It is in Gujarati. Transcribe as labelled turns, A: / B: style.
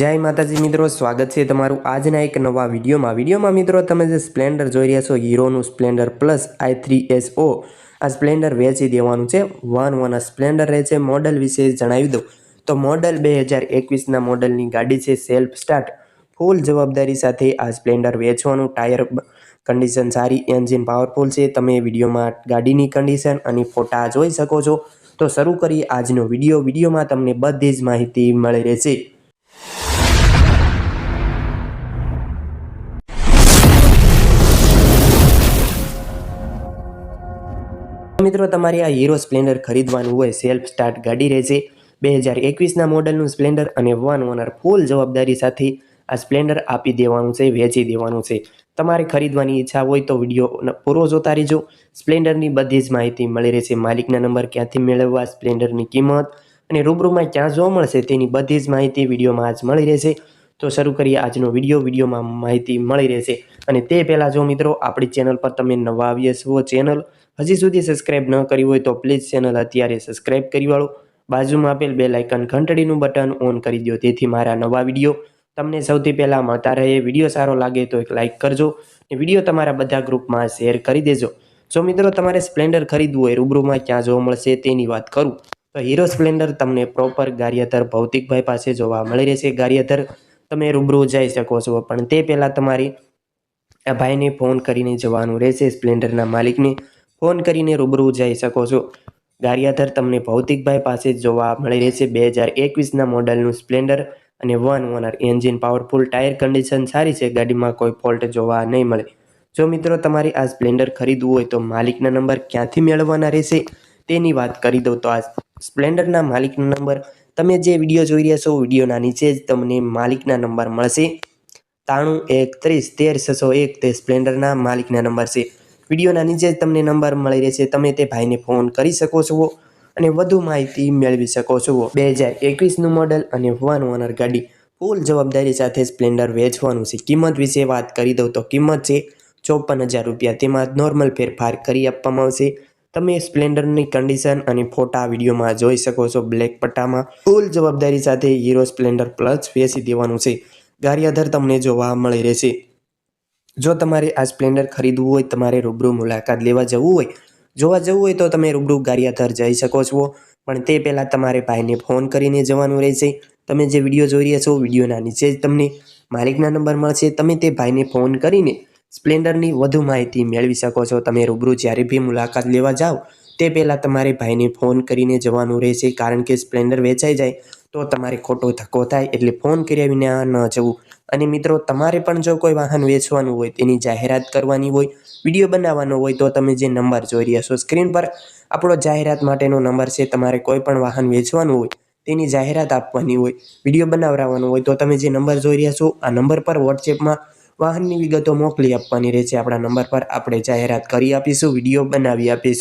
A: જય માતાજી મિત્રો, સ્વાગત છે તમારું આજના એક નવા વિડીયોમાં. વિડીયોમાં મિત્રો, તમે જે સ્પ્લેન્ડર જોઈ રહ્યા છો, હીરોનું Splendor plus I three S ઓ, આ સ્પ્લેન્ડર વેચી દેવાનું છે. વન વન આ સ્પ્લેન્ડર રહે છે મોડલ વિશે જણાવી દઉં. તો મોડલ બે હજાર એકવીસના મોડલની ગાડી છે સેલ્ફ સ્ટાર્ટ. ફૂલ જવાબદારી સાથે આ સ્પ્લેન્ડર વેચવાનું ટાયર કન્ડિશન સારી, એન્જિન પાવરફુલ છે. તમે વિડીયોમાં ગાડીની કન્ડિશન અને ફોટા જોઈ શકો છો. તો શરૂ કરીએ આજનો વીડિયો. વિડીયોમાં તમને બધી જ માહિતી મળી રહેશે. મિત્રો, તમારે આ હીરો સ્પ્લેન્ડર ખરીદવાનું હોય સેલ્ફ સ્ટાર્ટ ગાડી રહેશે. બે હજાર એકવીસના મોડલનું સ્પ્લેન્ડર અને વન ઓનર ફૂલ જવાબદારી સાથે આ સ્પ્લેન્ડર આપી દેવાનું છે, વેચી દેવાનું છે. તમારે ખરીદવાની ઈચ્છા હોય તો વીડિયો પૂરો જોતા રહેજો. સ્પ્લેન્ડરની બધી જ માહિતી મળી રહેશે. માલિકના નંબર ક્યાંથી મેળવવા સ્પ્લેન્ડરની કિંમત અને રૂબરૂમાં ક્યાં જોવા મળશે તેની બધી જ માહિતી વિડીયોમાં આજ મળી રહેશે. તો શરૂ કરીએ આજનો વીડિયો. વિડીયોમાં માહિતી મળી રહેશે. અને તે પહેલાં જો મિત્રો, આપણી ચેનલ પર તમે નવા આવીએ છો ચેનલ હજી સુધી સબસ્ક્રાઈબ ન કરી હોય તો પ્લીઝ ચેનલ અત્યારે સબસ્ક્રાઇબ કરી વાળો. બાજુમાં આપેલ બે લાઇકન ઘંટડીનું બટન ઓન કરી દો તેથી મારા નવા વીડિયો તમને સૌથી પહેલાં મળતા રહે. વીડિયો સારો લાગે તો એક લાઇક કરજો અને વીડિયો તમારા બધા ગ્રુપમાં શેર કરી દેજો. જો મિત્રો, તમારે સ્પ્લેન્ડર ખરીદવું હોય, રૂબરૂમાં ક્યાં જોવા મળશે તેની વાત કરું. તો હીરો સ્પ્લેન્ડર તમને પ્રોપર ગારિયાધર ભૌતિકભાઈ પાસે જોવા મળી રહેશે. ગારિયાધર તમે રૂબરૂ જઈ શકો છો, પણ તે પહેલાં તમારી આ ભાઈને ફોન કરીને જવાનું રહેશે. સ્પ્લેન્ડરના માલિકને ફોન કરીને રૂબરૂ જઈ શકો છો. ગારિયાધર તમને ભૌતિકભાઈ પાસે જોવા મળી રહેશે. બે હજાર એકવીસના મોડલનું સ્પ્લેન્ડર અને one owner engine powerful tyre condition સારી છે. ગાડીમાં કોઈ ફોલ્ટ જોવા નહીં મળે. જો મિત્રો તમારે આ સ્પ્લેન્ડર ખરીદવું હોય તો માલિકના નંબર ક્યાંથી મેળવવાના રહેશે તેની વાત કરી દઉં તો આ સ્પ્લેન્ડરના માલિકનો નંબર તમે જે વીડિયો જોઈ રહ્યા છો વિડીયોના નીચે જ તમને માલિકના નંબર મળશે. ત્રાણું એકત્રીસ તેર, છસો એક તે સ્પ્લેન્ડરના માલિકના નંબર છે. વિડીયોના નીચે જ તમને નંબર મળી રહેશે. તમે તે ભાઈને ફોન કરી શકો છો અને વધુ માહિતી મેળવી શકો છો. બે હજાર એકવીસનું મોડલ અને વન ઓનર ગાડી. ફૂલ જવાબદારી સાથે સ્પ્લેન્ડર વેચવાનું છે. કિંમત વિશે વાત કરી દઉં તો કિંમત છે ચોપન હજાર રૂપિયા. તેમાં નોર્મલ ફેરફાર કરી આપવામાં આવશે. તમે સ્પ્લેન્ડરની કન્ડિશન અને ફોટા વિડીયોમાં જોઈ શકો છો બ્લેક પટ્ટામાં. ફૂલ જવાબદારી સાથે હીરો સ્પ્લેન્ડર પ્લસ વેચી દેવાનું છે. ગારિયાધર તમને જોવા મળી રહેશે. જો તમારે આ સ્પ્લેન્ડર ખરીદવું હોય, તમારે રૂબરૂ મુલાકાત લેવા જવું હોય, જોવા જવું હોય તો તમે રૂબરૂ ગારિયાધર જઈ શકો છો. પણ તે પહેલાં તમારે ભાઈને ફોન કરીને જવાનું રહેશે. તમે જે વીડિયો જોઈ રહ્યા છો, વિડીયોના નીચે જ તમને માલિકના નંબર મળશે. તમે તે ભાઈને ફોન કરીને સ્પ્લેન્ડરની વધુ માહિતી મેળવી શકો છો. તમે રૂબરૂ જ્યારે બી મુલાકાત લેવા જાઓ તે પહેલાં તમારે ભાઈને ફોન કરીને જવાનું રહેશે, કારણ કે સ્પ્લેન્ડર વેચાઈ જાય તો તમારે ખોટો ધક્કો થાય, એટલે ફોન કર્યા વિના ન જવું. અને મિત્રો, તમારે પણ જો કોઈ વાહન વેચવાનું હોય, તેની જાહેરાત કરવાની હોય, વીડિયો બનાવવાનો હોય, તો તમે જે નંબર જોઈ રહ્યા છો સ્ક્રીન પર, આપણો જાહેરાત માટેનો નંબર છે. તમારે કોઈ પણ વાહન વેચવાનું હોય, તેની જાહેરાત આપવાની હોય, વીડિયો બનાવવાનો હોય, તો તમે જે નંબર જોઈ રહ્યા છો, આ નંબર પર વોટ્સએપમાં વાહનની વિગતો મોકલી આપવાની રહેશે. આપણા નંબર પર આપણે જાહેરાત કરી આપીશું, વીડિયો બનાવી આપીશું.